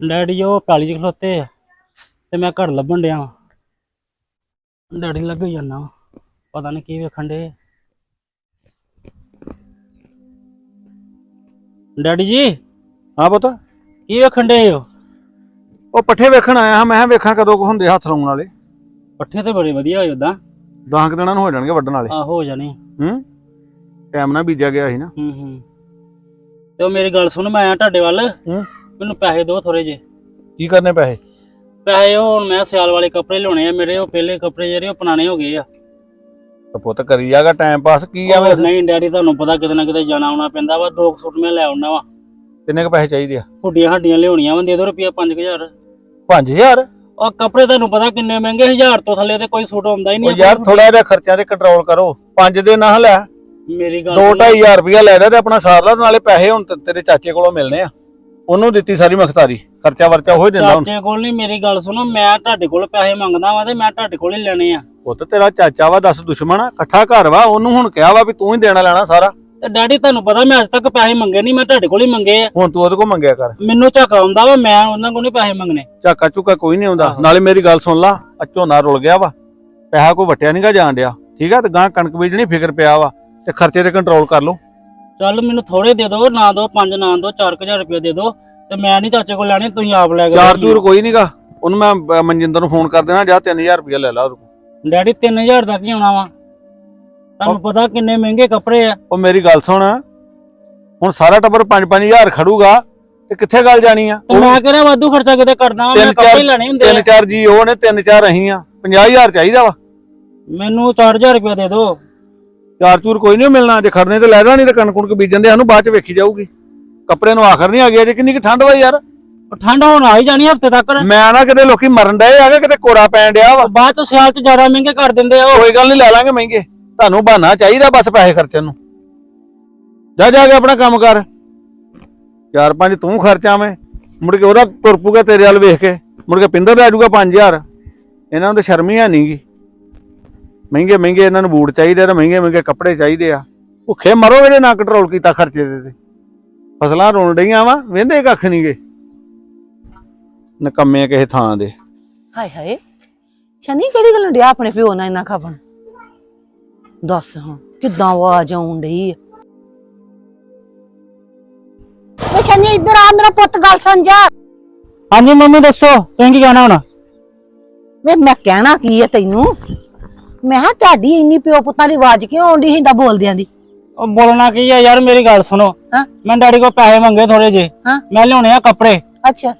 Daddy ਉਹ ਪੈਲੀ 'ਚ ਖਲੋਤੇ ਆ ਤੇ ਮੈਂ ਘਰ ਲੱਭਣ ਡਿਆ ਵਾਂ। ਡੈਡੀ ਲੱਗ ਜਾਣਾ ਪਤਾ ਨਹੀਂ ਕੀ ਵੇਖਣ ਡੇ ਡੈਡੀ ਜੀ ਹਾਂ ਪੁੱਤ। ਕੀ ਵੇਖਣ ਡੇ ਹੋ? ਉਹ ਪੱਠੇ ਵੇਖਣ ਆਇਆ ਹਾਂ ਮੈਂ ਕਿਹਾ ਵੇਖਾਂ ਕਦੋਂ ਕੁ ਹੁੰਦੇ ਹੱਥ ਲਾਉਣ ਵਾਲੇ। ਪੱਠੇ ਤੇ ਬੜੇ ਵਧੀਆ ਹੋਏ ਉਦਾਂ ਦਸਾਂ ਕੁ ਦਿਨਾਂ ਨੂੰ ਹੋ ਜਾਣਗੇ ਵੱਢਣ ਵਾਲੇ। ਆ ਹੋ ਜਾਣੇ ਹੂੰ? ਟਾਈਮ ਨਾਲ ਬੀਜਿਆ ਗਿਆ ਸੀ ਨਾ। ਹੂੰ ਹੂੰ। ਤੇ ਉਹ ਮੇਰੀ ਗੱਲ ਸੁਣ ਮੈਂ ਆਇਆ ਤੁਹਾਡੇ ਵੱਲ। ਹੂੰ? ਮੈਨੂੰ ਪੈਸੇ ਦਿਓ ਥੋੜੇ ਜੇ ਕੀ ਕਰਨੇ ਪੈਸੇ? ਪੈਸੇ ਉਹ ਹੁਣ ਮੈਂ ਸਿਆਲ ਵਾਲੇ ਕੱਪੜੇ ਲਿਆਉਣੇ ਆ ਮੇਰੇ ਉਹ ਪਹਿਲੇ ਕੱਪੜੇ ਜਿਹੜੇ ਉਹ ਪੁਰਾਣੇ ਹੋ ਗਏ ਆ। ਤੇ ਪੁੱਤ ਕਰੀ ਜਾਗਾ ਟਾਈਮ ਪਾਸ ਕੀ ਆ ਉਹ ਨਹੀਂ ਡੈਡੀ ਤੁਹਾਨੂੰ ਪਤਾ ਕਿਤੇ ਨਾ ਕਿਤੇ ਜਾਣਾ ਆਉਣਾ ਪੈਂਦਾ ਵਾ ਦੋ ਕੁ ਸੂਟ ਮੈਂ ਲੈ ਆਉਣਾ ਵਾ। ਕਿੰਨੇ ਕ ਪੈਸੇ ਚਾਹੀਦੇ ਆ? ਹੁੱਡੀਆਂ ਹੱਡੀਆਂ ਲਿਆਉਣੀਆਂ ਵਾ ਦੇ ਦੋ ਰੁਪਿਆ 5000 5000 ਉਹ ਕੱਪੜੇ ਤੁਹਾਨੂੰ ਪਤਾ ਕਿੰਨੇ ਮਹਿੰਗੇ 1000 ਤੋਂ ਥੱਲੇ ਤੇ ਕੋਈ ਸੂਟ ਆਉਂਦਾ ਹੀ ਉਹ ਨਹੀਂ ਯਾਰ ਥੋੜਾ ਜਿਹਾ ਖਰਚਿਆਂ ਤੇ ਕੰਟਰੋਲ ਕਰੋ। ਪੰਜ ਦੇ ਨਾ ਲੈ। ਮੇਰੀ ਗੱਲ ਦੋ ਸੁਣੋ। ਢਾਈ ਹਜ਼ਾਰ ਰੁਪਇਆ ਲੈ ਲੈ ਤੇ ਆਪਣਾ ਸਾਰ ਲਾ ਨਾਲੇ ਪੈਸੇ ਹੁਣ ਤੇਰੇ ਚਾਚੇ ਕੋਲੋਂ ਮਿਲਨੇ ਆ। ਉਹਨੂੰ ਦਿੱਤੀ ਸਾਰੀ ਮਖਤਾਰੀ। ਖਰਚਾ ਵਰਚਾ ਹੋ ਹੀ ਦਿੰਦਾ ਹੁਣ। ਚਾਚੇ ਕੋਲ ਨਹੀਂ ਮੇਰੀ ਗੱਲ ਸੁਣੋ ਮੈਂ ਤੁਹਾਡੇ ਕੋਲ ਪੈਸੇ ਮੰਗਦਾ ਵਾਂ ਤੇ ਮੈਂ ਤੁਹਾਡੇ ਕੋਲ ਹੀ ਲੈਣੇ ਆ। ਪੁੱਤ ਤੇਰਾ ਚਾਚਾ ਵਾ ਦੱਸ ਦੁਸ਼ਮਣ ਆ ਇਕੱਠਾ ਘਰ ਵਾ ਉਹਨੂੰ ਹੁਣ ਕਿਹਾ ਵਾ ਵੀ ਤੂੰ ਹੀ ਦੇਣਾ ਲੈਣਾ ਸਾਰਾ। ਤੇ ਡੈਡੀ ਤੁਹਾਨੂੰ ਪਤਾ ਮੈਂ ਅੱਜ ਤੱਕ ਪੈਸੇ ਮੰਗੇ ਨਹੀਂ ਮੈਂ ਤੁਹਾਡੇ ਕੋਲ ਹੀ ਮੰਗੇ ਆ। ਹੁਣ ਤੂੰ ਉਹਦੇ ਕੋਲ ਮੰਗਿਆ ਕਰ। ਮੈਨੂੰ ਝੱਕ ਆਉਂਦਾ ਵਾ ਮੈਂ ਉਹਨਾਂ ਕੋਲ ਨਹੀਂ ਪੈਸੇ ਮੰਗਣੇ। ਝਾਕਾ ਝੁਕਾ ਕੋਈ ਨਹੀਂ ਆਉਂਦਾ। ਨਾਲੇ ਮੇਰੀ ਗੱਲ ਸੁਣ ਲਾ ਆ ਝੋਨਾ ਰੁਲ ਗਿਆ ਵਾ। ਪੈਸਾ ਕੋਈ ਵਟਿਆ ਨਹੀਂਗਾ ਜਾਣ ਡਿਆ। ਠੀਕ ਆ ਤੇ ਗਾਂ ਕਣਕ ਬੀਜਣੀ ਫਿਕਰ ਪਿਆ ਵਾ। ਤੇ ਖਰਚੇ ਤੇ ਕੰਟਰੋਲ ਕਰ ਲਓ। ਚੱਲ ਮੈਨੂੰ ਥੋੜੇ ਦੇ ਦਿਓ ਨਾ ਦਿਓ ਪੰਜ ਨਾ ਦਿਓ 4000 ਰੁਪਏ ਦੇ ਦਿਓ ਤੇ ਮੈਂ ਨਹੀਂ ਚਾਚੇ ਕੋਲ ਲੈਣੇ ਤੁਸੀਂ ਆਪ ਲੈ ਕੇ ਚਾਰ। ਚੂਰ ਕੋਈ ਨਹੀਂਗਾ ਉਹਨੂੰ ਮੈਂ ਮਨਜਿੰਦਰ ਨੂੰ ਫੋਨ ਕਰ ਦੇਣਾ ਜਾ 3000 ਰੁਪਇਆ ਲੈ ਲਾ ਉਹਦੇ ਕੋਲ। ਡੈਡੀ 3000 ਦਾ ਕੀ ਆਉਣਾ ਵਾ? ਤੁਹਾਨੂੰ ਪਤਾ ਕਿੰਨੇ ਮਹਿੰਗੇ ਕੱਪੜੇ ਆ। ਉਹ ਮੇਰੀ ਗੱਲ ਸੁਣ। ਹੁਣ ਸਾਰਾ ਟੱਬਰ 5-5000 ਖੜੂਗਾ ਤੇ ਕਿੱਥੇ ਗੱਲ ਜਾਣੀ ਆ? ਤੇ ਮੈਂ ਕਹਿੰਦਾ ਵਾਧੂ ਖਰਚਾ ਕਿਤੇ ਕਰਦਾ ਵਾਂ, ਮੈਂ ਤਿੰਨ ਕੱਪੜੇ ਹੀ ਚਾਰ ਲੈਣੇ ਹੁੰਦੇ ਤਿੰਨ ਆ। ਚਾਰ ਜੀ ਉਹ ਨੇ ਤਿੰਨ ਚਾਰ ਅਸੀਂ ਆ। 50000 ਚਾਹੀਦਾ ਵਾ। ਮੈਨੂੰ 4000 ਰੁਪਏ ਦੇ ਦਿਓ। ਚਾਰ ਚੂਰ ਕੋਈ ਨਹੀਂ ਮਿਲਣਾ ਜੇ ਖੜਨੇ ਤੇ ਲੈ ਜਾਣੀ ਤੇ ਕਣਕ ਕੁਣਕ ਬੀਜਣ ਦੇ ਸਾਨੂੰ ਬਾਅਦ ਚ ਵੇਖੀ ਜਾਊਗੀ। ਕੱਪੜੇ ਨੂੰ ਆਖਰ ਨਹੀਂ ਆ ਗਿਆ ਜੇ ਕਿੰਨੀ ਕਿ ਠੰਡ ਵਾ ਯਾਰ। ਠੰਡ ਹੁਣ ਆ ਹੀ ਜਾਣੀ ਹਫ਼ਤੇ ਤੱਕ। ਮੈਂ ਨਾ ਕਿਤੇ ਲੋਕੀ ਮਰਨ ਡਏ ਆ ਕਿਤੇ ਕੋਰਾ ਪੈਣ ਡਿਆ ਵਾ। ਬਾਅਦ ਚ ਸਿਆਲ ਚ ਜ਼ਿਆਦਾ ਮਹਿੰਗੇ ਕਰ ਦਿੰਦੇ ਆ ਉਹ। ਕੋਈ ਗੱਲ ਨਹੀਂ ਲੈ ਲਾਂਗੇ ਮਹਿੰਗੇ। ਤੁਹਾਨੂੰ ਬਹਾਨਾ ਚਾਹੀਦਾ ਬਸ ਪੈਸੇ ਖਰਚਣ ਨੂੰ। ਜਾ ਜਾ ਕੇ ਆਪਣਾ ਕੰਮ ਕਰ। ਚਾਰ ਪੰਜ ਤੂੰ ਖਰਚਾਵੇਂ ਮੁੜ ਕੇ ਉਹਦਾ ਤੁਰ ਪੂਗਾ ਤੇਰੇ ਵੱਲ ਵੇਖ ਕੇ। ਮੁੜ ਕੇ ਪਿੰਦਰ ਲੈ ਜਾਊਗਾ 5000 ਇਹਨਾਂ ਨੂੰ ਤਾਂ ਸ਼ਰਮ ਹੀ ਹੈ ਨਹੀਂਗੀ ਮਹਿੰਗੇ ਮਹਿੰਗੇ ਇਹਨਾਂ ਨੂੰ ਬੂਟ ਚਾਹੀਦੇ ਤੇ ਮਹਿੰਗੇ ਮਹਿੰਗੇ ਕੱਪੜੇ ਚਾਹੀਦੇ ਆ। ਭੁੱਖੇ ਮਰੋ ਇਹਦੇ ਨਾ ਕੰਟਰੋਲ ਕੀਤਾ ਖਰਚੇ ਦੇ ਤੇ। ਫਸਲਾਂ ਰੋਣ ਡਈਆਂ ਵਾ ਵੇਂਦੇ ਕੱਖ ਨਹੀਂਗੇ ਨਕੰਮੇ ਕਿਸੇ ਥਾਂ ਦੇ। ਹਾਏ ਹਾਏ ਸ਼ਨੀ ਕਿਹੜੀ ਗੱਲ ਡਿਆ ਆਪਣੇ ਪਿਓ ਨਾਲ ਇੰਨਾ ਖਾਪਣ ਦੱਸ ਹਾਂ ਕਿੱਦਾਂ ਆਵਾਜ਼ ਆਉਣ ਡਈ ਆ? ਵੇ ਸ਼ਨੀ ਇੱਧਰ ਆ ਮੇਰਾ ਪੁੱਤ ਗੱਲ ਸੁਣ ਜਾ। ਹਾਂਜੀ ਮੰਮੀ ਦੱਸੋ ਤੁਸੀਂ ਕੀ ਕਹਿਣਾ ਹੁਣ? ਵੇ ਮੈਂ ਕਹਿਣਾ ਕੀ ਆ ਤੈਨੂੰ? ਮੈਂ ਹਾਂ ਤੁਹਾਡੀ ਇੰਨੀ ਪਿਓ ਪੁੱਤਾਂ ਦੀ ਆਵਾਜ਼ ਕਿਉਂ ਆਉਂਦੀ ਹਿੰਦਾ ਬੋਲਦਿਆਂ ਦੀ? ਉਹ ਬੋਲਣਾ ਕੀ ਆ ਯਾਰ ਮੇਰੀ ਗੱਲ ਸੁਣੋ। ਹਾਂ। ਮੈਂ ਡੈਡੀ ਕੋਲ ਪੈਸੇ ਮੰਗੇ ਥੋੜੇ ਜੇ ਹਾਂ। ਮੈਂ ਲਿਆਉਣੇ ਆ ਕੱਪੜੇ। ਅੱਛਾ।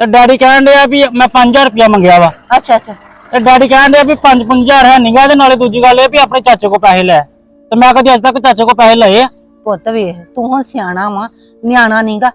ਤੇ ਡੈਡੀ ਕਹਿਣ ਡਿਆ ਵੀ ਮੈਂ 5000 ਰੁਪਇਆ ਮੰਗਿਆ ਵਾ। ਅੱਛਾ ਅੱਛਾ। ਤੇ ਡੈਡੀ ਕਹਿਣ ਡਿਆ ਵੀ 5-5000 ਹੈ ਨਹੀਂਗਾ ਤੇ ਨਾਲੇ ਦੂਜੀ ਗੱਲ ਇਹ ਵੀ ਆਪਣੇ ਚਾਚੇ ਕੋਲ ਪੈਸੇ ਲੈ। ਤੇ ਮੈਂ ਕਦੀ ਅੱਜ ਤੱਕ ਚਾਚੇ ਕੋਲ ਪੈਸੇ ਲਏ ਆ। ਪੁੱਤ ਵੇਖ ਤੂੰ ਹੁਣ ਸਿਆਣਾ ਵਾ ਨਿਆਣਾ ਨਹੀਂਗਾ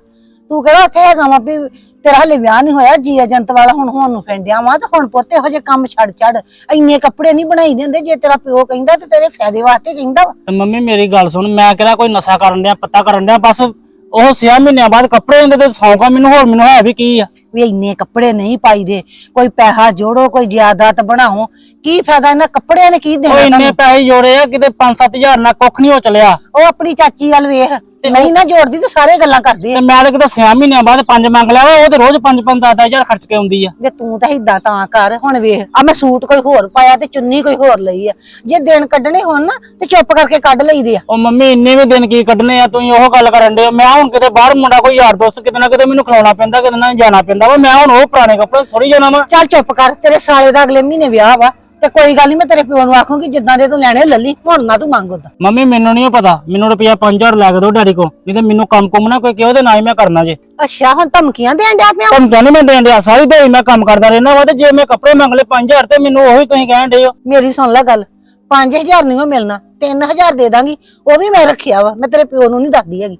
ਤੂੰ ਕਿਹੜਾ ਉੱਥੇ ਹੈਗਾ ਵਾ ਵੀ ਤੇਰਾ ਹਲੇ ਵਿਆਹ ਨਹੀਂ ਹੋਇਆ ਜੀ ਏਜੰਟ ਵਾਲਾ ਹੁਣ ਹੁਣ ਨੂੰ ਫੈਂਡਿਆ ਵਾ ਤੇ ਹੁਣ ਪੁੱਤ ਇਹੋ ਜਿਹੇ ਕੰਮ ਛੱਡ ਛੱਡ ਇੰਨੇ ਕੱਪੜੇ ਨਹੀਂ ਬਣਾਈ ਦਿੰਦੇ ਜੇ ਤੇਰਾ ਪਿਓ ਕਹਿੰਦਾ ਤੇ ਤੇਰੇ ਫਾਇਦੇ ਵਾਸਤੇ ਕਹਿੰਦਾ ਵਾ। ਤੇ ਮੰਮੀ ਮੇਰੀ ਗੱਲ ਸੁਣ ਮੈਂ ਕਿਹੜਾ ਕੋਈ ਨਸ਼ਾ ਕਰਨ ਡਿਆ ਪੱਤਾ ਕਰਨ ਡਿਆ ਬਸ ਉਹ 6 ਮਹੀਨਿਆਂ ਬਾਅਦ ਕੱਪੜੇ ਹੁੰਦੇ ਤੇ ਸੌਂਕਾ ਮੈਨੂੰ ਹੋਰ ਮੈਨੂੰ ਹੈ ਵੀ ਕੀ ਆ? ਵੀ ਇੰਨੇ ਕੱਪੜੇ ਨਹੀਂ ਪਾਈਦੇ ਕੋਈ ਪੈਸਾ ਜੋੜੋ ਕੋਈ ਜ਼ਿਆਦਾਤ ਬਣਾਓ ਕੀ ਫਾਇਦਾ ਇਹਨਾਂ ਕੱਪੜਿਆਂ ਨੇ ਕੀ ਉਹ ਦੇਣਾ ਇੰਨੇ? ਪੈਸੇ ਜੋੜੇ ਆ ਕਿਤੇ 5-7000 ਨਾਲ ਕੁੱਖ ਨਹੀਂ ਹੋ ਚਲਿਆ। ਉਹ ਆਪਣੀ ਚਾਚੀ ਵੱਲ ਵੇਖ ਨਹੀਂ ਨਾ ਜੋੜਦੀ ਤੇ ਸਾਰੇ ਗੱਲਾਂ ਕਰਦੀ ਤੇ ਆ। ਮੈਂ ਤਾਂ ਕਿਤੇ 6 ਮਹੀਨਿਆਂ ਬਾਅਦ ਪੰਜ ਮੰਗ ਲਿਆ ਵਾ ਉਹ ਤੇ ਰੋਜ਼ 5-5-10000 ਖਰਚ ਕੇ ਆਉਂਦੀ ਆ। ਵੇ ਤੂੰ ਤਾਂ ਏਦਾਂ ਤਾਂ ਕਰ ਹੁਣ ਵੇਖ ਆ ਮੈਂ ਸੂਟ ਕੋਈ ਹੋਰ ਪਾਇਆ ਤੇ ਚੁੰਨੀ ਕੋਈ ਹੋਰ ਲਈ ਆ। ਜੇ ਦਿਨ ਕੱਢਣੇ ਹੋਣ ਨਾ ਤੇ ਚੁੱਪ ਕਰਕੇ ਕੱਢ ਲਈਦੇ ਆ। ਉਹ ਮੰਮੀ ਇੰਨੇ ਵੀ ਦਿਨ ਕੀ ਕੱਢਨੇ ਆ ਤੁਸੀਂ ਉਹ ਗੱਲ ਕਰਨ ਦੇ ਮੈਂ ਹੁਣ ਕਿਤੇ ਬਾਹਰ ਮੁੰਡਾ ਕੋਈ ਯਾਰ ਦੋਸਤ ਕਿਤੇ ਨਾ ਕਿਤੇ ਮੈਨੂੰ ਖਿਲਾਉਣਾ ਪੈਂਦਾ ਕਿਤੇ ਨਾ ਜਾਣਾ ਪੈਂਦਾ ਵਾ। ਮੈਂ ਹੁਣ ਉਹ ਪੁਰਾਣੇ ਕੱਪੜੇ ਥੋੜੀ ਜਾਣਾ ਵਾ। ਚੱਲ ਚੁੱਪ ਕਰ ਤੇਰੇ ਸਾਲੇ ਦਾ ਅਗਲੇ ਮਹੀਨੇ ਵਿਆਹ ਵਾ। ਤੇ ਕੋਈ ਗੱਲ ਨਹੀਂ ਮੈਂ ਤੇਰੇ ਪਿਓ ਨੂੰ ਆਖੂੰਗੀ ਜਿੱਦਾਂ ਦੇ ਤੂੰ ਲੈਣੇ ਲੱਲੀ ਹੁਣ ਨਾ ਤੂੰ ਮੰਗ ਉਹਦਾ ਮੰਮੀ ਮੈਨੂੰ ਨਹੀਂ ਪਤਾ। ਮੈਨੂੰ ਰੁਪਿਆ 5000 ਲੈ ਕੇ ਦਿਓ ਡੈਡੀ ਕੋ ਨਹੀਂ ਤੇ ਮੈਨੂੰ ਕੰਮ ਕੁਮ ਨਾ ਕੋਈ ਕਿਹਾ ਉਹਦੇ ਨਾਲ ਹੀ ਮੈਂ ਕਰਨਾ ਜੇ। ਅੱਛਾ ਹੁਣ ਧਮਕੀਆਂ ਦੇਣ ਡਿਆ ਪਿਆ? ਤੁਹਾਨੂੰ ਮੈਂ ਦੇਣ ਡਿਆ ਸਾਰੀ ਦਿਹਾੜੀ ਮੈਂ ਕੰਮ ਕਰਦਾ ਰਹਿਣਾ ਵਾ ਤੇ ਜੇ ਮੈਂ ਕੱਪੜੇ ਮੰਗ ਲਏ 5000 ਤੇ ਮੈਨੂੰ ਉਹੀ ਤੁਸੀਂ ਕਹਿਣ ਡੇ ਹੋ। ਮੇਰੀ ਸੁਣ ਲੈ ਗੱਲ 5000 ਨਹੀਂ ਉਹ ਮਿਲਣਾ 3000 ਦੇ ਦਾਂਗੀ ਉਹ ਵੀ ਮੈਂ ਰੱਖਿਆ ਵਾ ਮੈਂ ਤੇਰੇ ਪਿਓ ਨੂੰ ਨਹੀਂ ਦੱਸਦੀ ਹੈਗੀ।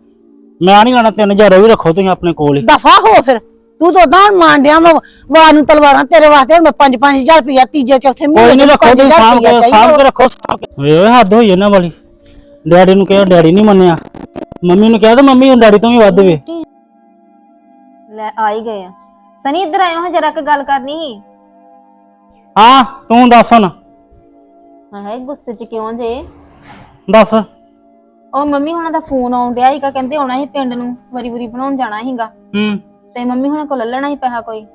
ਮੈਂ ਨਹੀਂ ਲੈਣਾ 3000 ਉਹ ਵੀ ਰੱਖੋ ਤੁਸੀਂ ਆਪਣੇ ਕੋਲ ਹੀ। ਦਫਾ ਹੋ ਫਿਰ। ਤੂੰ ਤਾਂ ਉਦਾਂ ਮਾਰ ਡਿਆ ਵਾ ਵਾਰ ਨੂੰ ਤਲਵਾਰਾਂ ਤੇਰੇ ਵਾਸਤੇ ਹੁਣ ਮੈਂ 5-5000 ਰੁਪਇਆ ਤੀਜੇ ਚੌਥੇ ਕੋਈ ਮਹੀਨੇ ਨਹੀਂ ਰੱਖੋ ਤੁਸੀਂ ਸਾਂਭ ਕੇ ਸਾਂਭ ਕੇ ਰੱਖੋ ਸਾਂਭ ਕੇ। ਓਏ ਓਏ ਹੱਦ ਹੋਈ ਇਹਨਾਂ ਵਾਲੀ। ਡੈਡੀ ਨੂੰ ਕਿਹਾ ਡੈਡੀ ਨਹੀਂ ਮੰਨਿਆ। ਮੰਮੀ ਨੂੰ ਕਿਹਾ ਤਾਂ ਮੰਮੀ ਹੁਣ ਡੈਡੀ ਤੋਂ ਵੀ ਵੱਧ ਵੇ। ਲੈ ਆ ਹੀ ਗਏ ਆ। ਸਨੀ ਇੱਧਰ ਆਇਓ ਹਾਂ ਜਰਾ ਕੁ ਗੱਲ ਕਰਨੀ ਸੀ। ਹਾਂ ਤੂੰ ਦੱਸ ਹੁਣ। ਹਾਏ ਗੁੱਸੇ 'ਚ ਕਿਉਂ ਜੇ? ਦੱਸ। ਉਹ ਮੰਮੀ ਹੁਣਾਂ ਦਾ ਫੋਨ ਆਉਣ ਡਿਆ ਸੀਗਾ ਕਹਿੰਦੇ ਆਉਣਾ ਸੀ ਪਿੰਡ ਨੂੰ ਵਰੀ ਵਰੀ ਬਣਾਉਣ ਜਾਣਾ ਸੀਗਾ। ਹੂੰ। ਤੇ ਮੰਮੀ ਹੁਣ ਕੋਲ ਲੈ ਲੈਣਾ ਹੀ ਪੈਸਾ ਕੋਈ?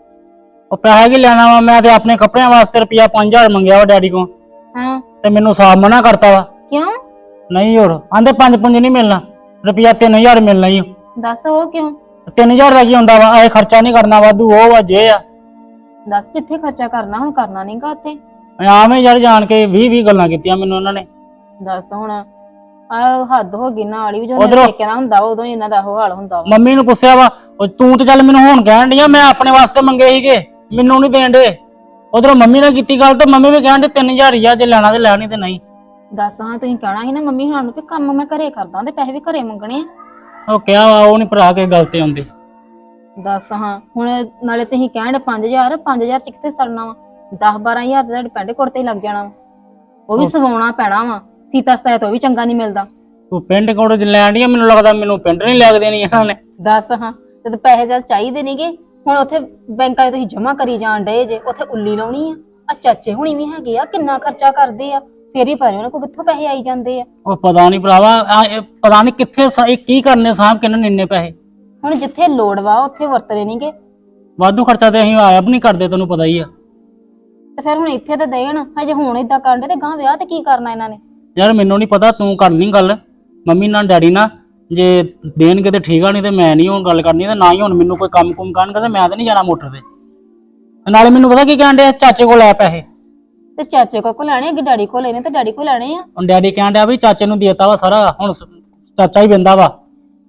ਉਹ ਪੈਸਾ ਕੀ ਲੈਣਾ ਵਾ? ਮੈਂ ਤੇ ਆਪਣੇ ਕੱਪੜਿਆਂ ਵਾਸਤੇ ਰੁਪਿਆ 5000 ਮੰਗਿਆ ਵਾ ਡੈਡੀ ਕੋਲ। ਹਾਂ। ਤੇ ਮੈਨੂੰ ਸਾਫ਼ ਮਨਾ ਕਰਤਾ ਵਾ। ਕਿਉਂ? ਨਹੀਂ ਹੋਰ ਆਂਦੇ ਪੰਜ ਪੰਜ ਨਹੀਂ ਮਿਲਣਾ। ਰੁਪਿਆ 3000 ਮਿਲਣਾ ਹੀ ਦੱਸ ਉਹ ਕਿਉਂ? 3000 ਦਾ ਕੀ ਹੁੰਦਾ ਵਾ ਇਹ ਖਰਚਾ ਨਹੀਂ ਕਰਨਾ ਵਾਧੂ ਉਹ ਵਾ ਜੇ ਆ। ਦੱਸ ਕਿੱਥੇ ਖਰਚਾ ਕਰਨਾ ਹੁਣ ਕਰਨਾ ਨਹੀਂਗਾ ਉੱਥੇ? ਆਵੇਂ ਯਾਰ ਜਾਣ ਕੇ 20 20 ਗੱਲਾਂ ਕੀਤੀਆਂ ਮੈਨੂੰ ਉਹਨਾਂ ਨੇ। ਦੱਸ ਹੁਣ ਆ ਹੱਦ ਹੋ ਗਈ ਨਾਲ ਹੀ ਜਦੋਂ ਉੱਧਰੋਂ- ਪੇਕਿਆਂ ਦਾ ਹੁੰਦਾ ਵਾ, ਉਦੋਂ ਹੀ ਇਹਨਾਂ ਦਾ ਉਹ ਹਾਲ ਹੁੰਦਾ ਵਾ। ਮੰਮੀ ਨੂੰ ਪੁੱਛਿਆ ਵਾ ਉਹ ਤੂੰ ਤੇ ਚੱਲ ਮੈਨੂੰ ਹੁਣ ਕਹਿਣ ਡਈ ਆ ਮੈਂ ਆਪਣੇ ਵਾਸਤੇ ਮੰਗੇ ਸੀਗੇ ਮੈਨੂੰ ਨਹੀਂ ਦੇਣ ਦੇ। ਉਧਰੋਂ ਮੰਮੀ ਨੇ ਕੀਤੀ ਗੱਲ ਤੇ ਮੰਮੀ ਵੀ ਕਹਿਣ ਦੇ 3000 ਹੀ ਆ ਜੇ ਲੈਣਾ ਤੇ ਲੈ ਨਹੀਂ ਤੇ ਨਹੀਂ। ਦੱਸ ਹਾਂ ਤੁਸੀਂ ਕਹਿਣਾ ਸੀ ਨਾ ਮੰਮੀ ਹੁਣਾਂ ਨੂੰ ਵੀ ਕੰਮ ਮੈਂ ਘਰੇ ਕਰਦਾ ਤੇ ਪੈਸੇ ਵੀ ਘਰੇ ਮੰਗਣੇ ਆ। ਉਹ ਕਿਹਾ ਵਾ ਉਹ ਨਹੀਂ ਭਰਾ ਕੇ ਗੱਲ ਤੇ ਆਉਂਦੇ। ਦੱਸ ਹਾਂ ਹੁਣ ਨਾਲੇ ਤੁਸੀਂ ਕਹਿਣ ਦੇ 5000 5000 ਚ ਕਿੱਥੇ ਸਰਨਾ ਵਾ? 10 12000 ਤੇ ਤੁਹਾਡੇ ਪੈਂਡੇ ਕੋਟ ਤੇ ਹੀ ਲੱਗ ਜਾਣਾ ਵਾ। ਉਹ ਵੀ ਸਵਾਉਣਾ ਪੈਣਾ ਵਾ ਸੀਤਾ ਸਤਾਇਆ ਤੋਂ ਵੀ ਚੰਗਾ ਨਹੀਂ ਮਿਲਦਾ। ਤੂੰ ਪਿੰਡ ਕੋਲ ਲੈਣ ਡਈ ਆ ਮੈਨੂੰ ਲੱਗਦਾ ਮੈਨੂੰ ਪਿੰਡ ਨਹੀਂ ਲੱਗ ਦੇਣੀ ਇਹਨਾਂ ਨੇ। ਦੱਸ ਹਾਂ ਤੇ ਪੈਸੇ ਜਦ ਚਾਹੀਦੇ ਨਹੀਂਗੇ ਹੁਣ ਉੱਥੇ ਬੈਂਕਾਂ 'ਚ ਤੁਸੀਂ ਜਮਾ ਕਰੀ ਜਾਣ ਡਏ ਜੇ ਉੱਥੇ ਉੱਲੀ ਲਾਉਣੀ ਆ। ਆ ਚਾਚੇ ਹੁਣੀ ਵੀ ਹੈਗੇ ਆ ਕਿੰਨਾ ਖਰਚਾ ਕਰਦੇ ਆ। ਫੇਰ ਹੀ ਪਤਾ ਉਹਨਾਂ ਕੋਲ ਕਿੱਥੋਂ ਪੈਸੇ ਆਈ ਜਾਂਦੇ ਆ। ਉਹ ਪਤਾ ਨਹੀਂ ਭਰਾਵਾ ਆ ਇਹ ਪਤਾ ਨਹੀਂ ਕਿੱਥੇ ਸ- ਇਹ ਕੀ ਕਰਨੇ ਸਾਹਮ ਕਿੰਨੇ ਇੰਨੇ ਪੈਸੇ। ਹੁਣ ਜਿੱਥੇ ਲੋੜ ਵਾ ਉੱਥੇ ਵਰਤਣੇ ਨਹੀਂਗੇ ਵਾਧੂ ਖਰਚਾ ਤੇ ਅਸੀਂ ਆਪ ਨਹੀਂ ਕਰਦੇ ਤੈਨੂੰ ਪਤਾ ਹੀ ਆ। ਤੇ ਫਿਰ ਹੁਣ ਇੱਥੇ ਤੇ ਦੇਣ ਹਜੇ ਹੁਣ ਇਦਾਂ ਕਰਨ ਦੇ ਤੇ ਗਾਂ ਵਿਆਹ ਤੇ ਕੀ ਕਰਨਾ ਇਹਨਾਂ ਨੇ? ਯਾਰ ਮੈਨੂੰ ਨਹੀਂ ਪਤਾ ਤੂੰ ਕਰ ਲਈ ਗੱਲ। ਮੰਮੀ ਨਾਲ ਡੈਡੀ ਨਾਲ। ਜੇ ਦੇਣਗੇ ਤੇ ਠੀਕ ਆ ਨਹੀਂ ਤੇ ਮੈਂ ਨਹੀਂ ਉਹ ਗੱਲ ਕਰਨੀ ਤੇ ਨਾ ਹੀ ਹੁਣ ਮੈਨੂੰ ਕੋਈ ਕੰਮ ਕੁਮ ਕਰਨਗੇ ਤੇ ਮੈਂ ਤਾਂ ਨਹੀਂ ਜਾਣਾ ਮੋਟਰ ਤੇ। ਨਾਲੇ ਮੈਨੂੰ ਪਤਾ ਕੀ ਕਹਿਣ ਡਿਆ ਚਾਚੇ ਕੋਲ ਲੈ ਪੈਸੇ। ਤੇ ਚਾਚੇ ਕੋਲ ਕੋ ਲੈਣੇ ਅੱਗੇ ਡੈਡੀ ਕੋਲ ਲੈਣੇ ਤੇ ਡੈਡੀ ਕੋਲ ਲੈਣੇ ਆ? ਹੁਣ ਡੈਡੀ ਕਹਿਣ ਡਿਆ ਵੀ ਚਾਚੇ ਨੂੰ ਦੇਤਾ ਵਾ ਸਾਰਾ ਹੁਣ ਸ- ਚਾਚਾ ਹੀ ਬੰਦਾ ਵਾ।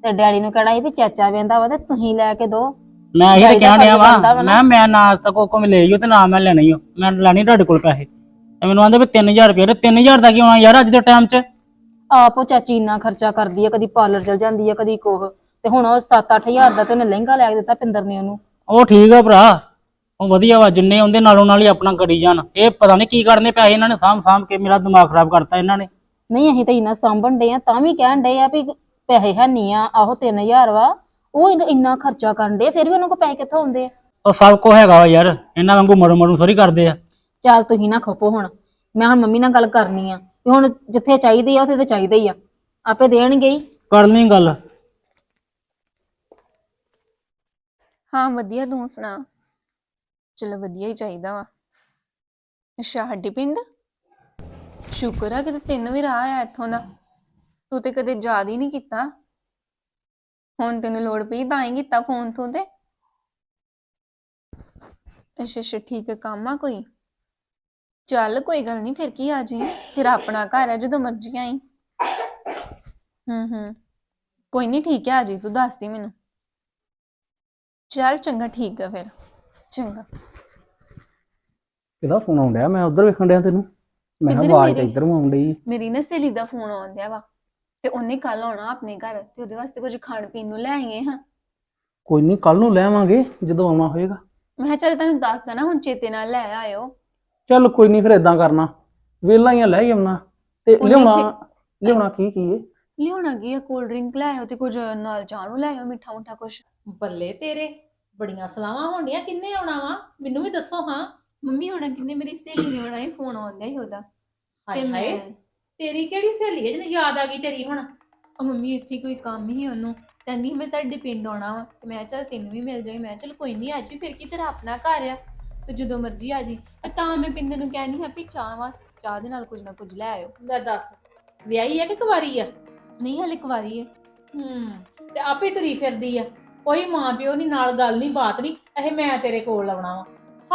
ਤੇ ਡੈਡੀ ਨੂੰ ਕਹਿਣਾ ਸੀ ਵੀ ਚਾਚਾ ਵੇਂਦਾ ਵਾ ਤੇ ਤੁਸੀਂ ਲੈ ਕੇ ਦੋ। ਮੈਂ ਇਹ ਡੈਡੀ ਦਾ ਕਹਿਣ ਡਿਆ ਫਰਜ਼ ਬਣਦਾ ਵਾ ਵਾ ਨਾ। ਮੈਂ ਮੈਂ ਨਾ ਅੱਜ ਤੱਕ ਉਹ ਕੋ ਲਈ ਤੇ ਨਾ ਮੈਂ ਲੈਣੀ ਓ ਮੈਂ ਲੈਣੀ ਤੁਹਾਡੇ ਕੋਲ ਪੈਸੇ। ਤੇ ਮੈਨੂੰ ਆਂਦੇ ਵੀ 3000 ਰੁਪਏ ਤੇ 3000 ਦਾ ਕੀ ਹੋਣਾ ਯਾਰ ਅੱਜ ਦੇ ਟਾਈਮ 'ਚ? ਆਪ ਉਹ ਚਾਚੀ ਇੰਨਾ ਖਰਚਾ ਕਰਦੀ ਆ ਕਦੀ ਪਾਰਲਰ ਚਲ ਜਾਂਦੀ ਆ ਕਦੀ ਕੋਹ ਤੇ ਹੁਣ ਉਹ 7-8000 ਦਾ ਤੇ ਉਹਨੇ ਲਹਿੰਗਾ ਲੈ ਕੇ ਦਿੱਤਾ ਪਿੰਦਰ ਨੇ ਉਹਨੂੰ। ਉਹ ਠੀਕ ਆ ਭਰਾ ਉਹ ਵਧੀਆ ਵਾ ਜਿੰਨੇ ਉਹਦੇ ਨਾਲੋਂ ਨਾਲ ਹੀ ਆਪਣਾ ਕਰੀ ਜਾਣ। ਇਹ ਪਤਾ ਨਹੀਂ ਕੀ ਕਰਨੇ ਪੈਸੇ ਇਹਨਾਂ ਨੇ ਸਾਂਭ ਸਾਂਭ ਕੇ ਮੇਰਾ ਦਿਮਾਗ ਖਰਾਬ ਕਰਤਾ ਇਹਨਾਂ ਨੇ। ਨਹੀਂ ਅਸੀਂ ਤਾਂ ਇੰਨਾ ਸਾਂਭਣ ਡੇ ਆ ਤਾਂ ਵੀ ਕਹਿਣ ਡੇ ਆ ਵੀ ਪੈਸੇ ਹੈ ਨਹੀਂ ਆ ਆਹੋ 3000 ਵਾ। ਉਹ ਇੰਨ- ਇੰਨਾ ਖਰਚਾ ਕਰਨ ਡੇ ਫਿਰ ਵੀ ਉਹਨਾਂ ਕੋਲ ਪੈਸੇ ਕਿੱਥੋਂ ਆਉਂਦੇ ਆ? ਉਹ ਸਭ ਕੋ ਹੈਗਾ ਵਾ ਯਾਰ ਇਹਨਾਂ ਵਾਂਗੂ ਮਰੂ ਮਰੂ ਥੋੜੀ ਕਰਦੇ ਆ। ਚੱਲ ਤੁਸੀਂ ਨਾ ਖਪੋ ਹੁਣ ਮੈਂ ਹੁਣ ਮੰਮੀ ਨਾਲ ਗੱਲ ਕਰਨੀ ਆ। ਵੀ ਹੁਣ ਜਿੱਥੇ ਚਾਹੀਦੀ ਆ ਉੱਥੇ ਤੇ ਚਾਹੀਦਾ ਹੀ ਆ। ਆਪੇ ਦੇਣਗੇ ਹੀ। ਕਰਨੀ ਗੱਲ। ਹਾਂ ਵਧੀਆ ਤੂੰ ਸੁਣਾ। ਚਲੋ ਵਧੀਆ ਹੀ ਚਾਹੀਦਾ ਵਾ। ਅੱਛਾ ਹੱਡੀ ਪਿੰਡ? ਸ਼ੁਕਰ ਆ ਕਿ ਤੈਨੂੰ ਵੀ ਰਾਹ ਆ ਇੱਥੋਂ ਦਾ। ਤੂੰ ਤੇ ਕਦੇ ਯਾਦ ਹੀ ਨਹੀਂ ਕੀਤਾ। ਹੁਣ ਤੈਨੂੰ ਲੋੜ ਪਈ ਤਾਂ ਹੀ ਕੀਤਾ ਫੋਨ ਤੋਂ ਤੇ। ਅੱਛਾ ਅੱਛਾ ਠੀਕ ਹੈ ਕੰਮ ਆ ਕੋਈ? ਚੱਲ ਕੋਈ ਗੱਲ ਨਹੀਂ ਫਿਰ ਕੀ ਆ ਜੀ ਤੇਰਾ ਆਪਣਾ ਘਰ ਹੈ ਜਦੋਂ ਮਰਜ਼ੀ ਆਈ। ਹੂੰ ਹੂੰ। ਕੋਈ ਨਹੀਂ ਠੀਕ ਹੈ ਆ ਜੀ ਤੂੰ ਦੱਸ ਦੀ ਮੈਨੂੰ। ਚੱਲ ਚੰਗਾ ਠੀਕ ਆ ਫਿਰ। ਚੰਗਾ। ਕਿਹਦਾ ਫੋਨ ਡਿਆ? ਮੈਂ ਉਧਰ ਵੇਖਣ ਡਿਆ ਤੈਨੂੰ। ਮੈਂ ਕਿਹਾ ਕਿੱਧਰ ਆਵਾਜ਼ ਤਾਂ ਮੇਰੀ? ਇੱਧਰ ਆਉਣ ਡਈ। ਮੇਰੀ ਨਾ ਸਹੇਲੀ ਦਾ ਫੋਨ ਆਉਂਦਿਆ ਵਾ। ਤੇ ਉਹਨੇ ਕੱਲ ਆਉਣਾ ਆਪਣੇ ਘਰ ਤੇ ਉਹਦੇ ਵਾਸਤੇ ਕੁਝ ਖਾਣ ਪੀਣ ਨੂੰ ਲੈ ਆਈਏ ਹਾਂ। ਕੋਈ ਨਹੀਂ ਕੱਲ ਨੂੰ ਲੈ ਆਵਾਂਗੇ ਜਦੋਂ ਆਉਣਾ ਹੋਏਗਾ। ਮੈਂ ਕਿਹਾ ਚੱਲ ਤੈਨੂੰ ਦੱਸ ਦੇਣਾ ਹੁਣ ਚੇਤੇ ਨਾਲ ਲੈ ਆਇਓ। ਚੱਲ ਕੋਈ ਨਹੀਂ ਫਿਰ ਇਦਾਂ ਕਰਨਾ। ਵੇਲਾ ਹੀ ਆ, ਲੈ ਹੀ ਆਉਣਾ। ਤੇ ਉਹਨੇ ਲਿਆਉਣਾ ਲਿਆਉਣਾ ਕੀ? ਕੀ ਏ ਲਿਆਉਣਾ ਕੀ ਆ? ਕੋਲਡ ਡਰਿੰਕ ਲੈ ਆਇਓ ਤੇ ਕੁਝ ਨਾਲ ਚਾਹ ਨੂੰ ਲੈ ਆਇਓ ਮਿੱਠਾ ਮੁੱਠਾ ਕੁਝ। ਬੱਲੇ ਤੇਰੇ ਬੜੀਆਂ ਸਲਾਹਾਂ ਹੋਣੀਆਂ ਕਿੰਨੇ ਆਉਣਾ ਵਾ? ਮੈਨੂੰ ਵੀ ਦੱਸੋ ਹਾਂ। ਮੰਮੀ ਹੋਣਾ ਕਿੰਨੇ? ਮੇਰੀ ਸਹੇਲੀ ਨੇ ਆਉਣਾ ਇਹ ਫੋਨ ਆਉਂਦਿਆ ਹੀ ਉਹਦਾ। ਹਾਏ ਹਾਏ ਤੇਰੀ ਕਿਹੜੀ ਸਹੇਲੀ ਹੈ? ਜਿਹਨੂੰ ਯਾਦ ਆ ਗਈ ਤੇਰੀ ਹੁਣ। ਉਹ ਮੰਮੀ ਇੱਥੇ ਕੋਈ ਕੰਮ ਹੀ ਉਹਨੂੰ। ਕਹਿੰਦੀ ਮੈਂ ਤੁਹਾਡੇ ਪਿੰਡ ਆਉਣਾ ਵਾ। ਤੇ ਮੈਂ ਕਿਹਾ ਚੱਲ ਤੈਨੂੰ ਵੀ ਮਿਲ ਜਾਈ ਮੈਂ ਕਿਹਾ ਚੱਲ ਕੋਈ ਨਹੀਂ ਅੱਜ ਫਿਰ ਕੀ ਤੇਰਾ ਆਪਣਾ ਘਰ ਆ। ਤੇ ਜਦੋਂ ਮਰਜ਼ੀ ਆ ਜੀ। ਤੇ ਤਾਂ ਮੈਂ ਪਿੰਦਰ ਨੂੰ ਕਹਿੰਦੀ ਹਾਂ ਵੀ ਚਾਹ ਵਾਸ ਚਾਹ ਦੇ ਨਾਲ ਕੁਝ ਨਾ ਕੁਝ ਲੈ ਆਇਓ। ਲੈ ਦੱਸ ਵਿਆਹੀ ਹੈ ਕਿ ਕੁਵਾਰੀ ਆ? ਨਹੀਂ ਹਲੇ ਕੁਵਾਰੀ ਹੈ ਹੂੰ ਤੇ ਆਪੇ ਤੁਰੀ ਫਿਰਦੀ ਆ। ਕੋਈ ਮਾਂ ਪਿਓ ਨਹੀਂ ਨਾਲ ਗੱਲ ਨਹੀਂ ਬਾਤ ਨਹੀਂ ਇਹ ਮੈਂ ਤੇਰੇ ਕੋਲ ਆਉਣਾ ਵਾ।